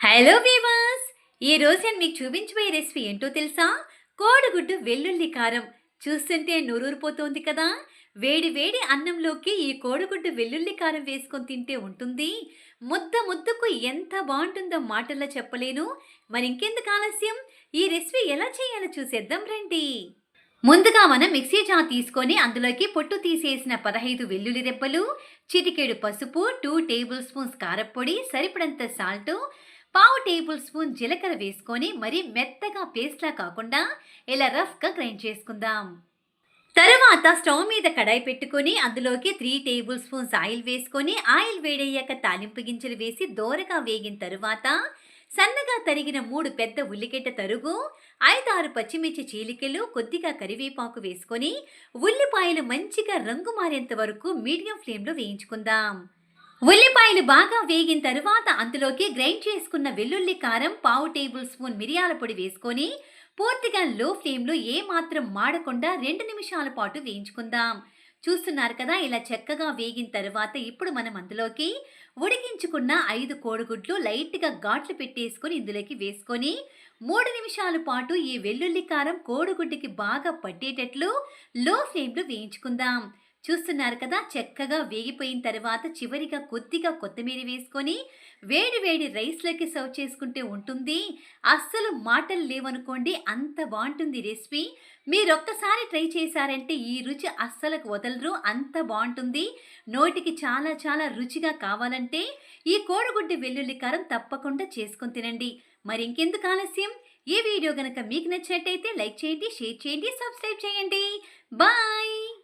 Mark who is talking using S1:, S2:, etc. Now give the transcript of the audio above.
S1: Hello weavers ఈ నేను మీకు చూపించబోయే రెసిపీ ఏంటో తెలుసా? కోడిగుడ్డు వెల్లుల్లి కారం. చూస్తుంటే నూరూరిపోతోంది కదా? వేడి వేడి అన్నంలోకి ఈ కోడిగుడ్డు వెల్లుల్లి కారం వేసుకొని తింటే ఉంటుంది. ముద్ద ముద్దకు ఎంత బాగుంటుందో మాటల్లో చెప్పలేను. మరి ఇంకెందుకు ఆలస్యం? ఈ రెసిపీ ఎలా చేయాలో చూసేద్దాం రండి. ముందుగా మనం మిక్సీ జార్ తీసుకొని అందులోకి పొట్టు తీసేసిన పదహైదు వెల్లుల్లి రెబ్బలు చిటికెడు పసుపు టూ టేబుల్ స్పూన్స్ కారప్పొడి సరిపడంత సాల్ట్ పావు టేబుల్ స్పూన్ జీలకర్ర వేసుకొని మరీ మెత్తగా పేస్ట్లా కాకుండా ఇలా రఫ్గా గ్రైండ్ చేసుకుందాం. తరువాత స్టవ్ మీద కడాయి పెట్టుకొని అందులోకి త్రీ టేబుల్ స్పూన్స్ ఆయిల్ వేసుకొని ఆయిల్ వేడయ్యాక తాలింపు గింజలు వేసి దోరగా వేగిన తరువాత సన్నగా తరిగిన మూడు పెద్ద ఉల్లిగడ్డ తరుగు ఐదారు పచ్చిమిర్చి చీలికలు కొద్దిగా కరివేపాకు వేసుకొని ఉల్లిపాయలు మంచిగా రంగు మారేంత వరకు మీడియం ఫ్లేమ్లో వేయించుకుందాం. ఉల్లిపాయలు బాగా వేగిన తరువాత అందులోకి గ్రైండ్ చేసుకున్న వెల్లుల్లి కారం పావు టేబుల్ స్పూన్ మిరియాల పొడి వేసుకొని పూర్తిగా లో ఫ్లేమ్లో ఏమాత్రం మాడకుండా రెండు నిమిషాల పాటు వేయించుకుందాం. చూస్తున్నారు కదా ఇలా చక్కగా వేగిన తర్వాత ఇప్పుడు మనం అందులోకి ఉడికించుకున్న ఐదు కోడిగుడ్లు లైట్గా ఘాట్లు పెట్టేసుకొని ఇందులోకి వేసుకొని మూడు నిమిషాల పాటు ఈ వెల్లుల్లి కారం కోడిగుడ్డుకి బాగా పట్టేటట్లు లో ఫ్లేమ్లో వేయించుకుందాం. చూస్తున్నారు కదా చక్కగా వేగిపోయిన తర్వాత చివరిగా కొద్దిగా కొత్తిమీర వేసుకొని వేడి వేడి రైస్లోకి సర్వ్ చేసుకుంటే ఉంటుంది. అస్సలు మాటలు లేవనుకోండి అంత బాగుంటుంది రెసిపీ. మీరు ఒక్కసారి ట్రై చేశారంటే ఈ రుచి అస్సలకు వదలరు అంత బాగుంటుంది. నోటికి చాలా చాలా రుచిగా కావాలంటే ఈ కోడిగుడ్డు వెల్లుల్లి కారం తప్పకుండా చేసుకొని తినండి. మరి ఇంకెందుకు ఆలస్యం? ఈ వీడియో కనుక మీకు నచ్చినట్టయితే లైక్ చేయండి షేర్ చేయండి సబ్స్క్రైబ్ చేయండి. బాయ్!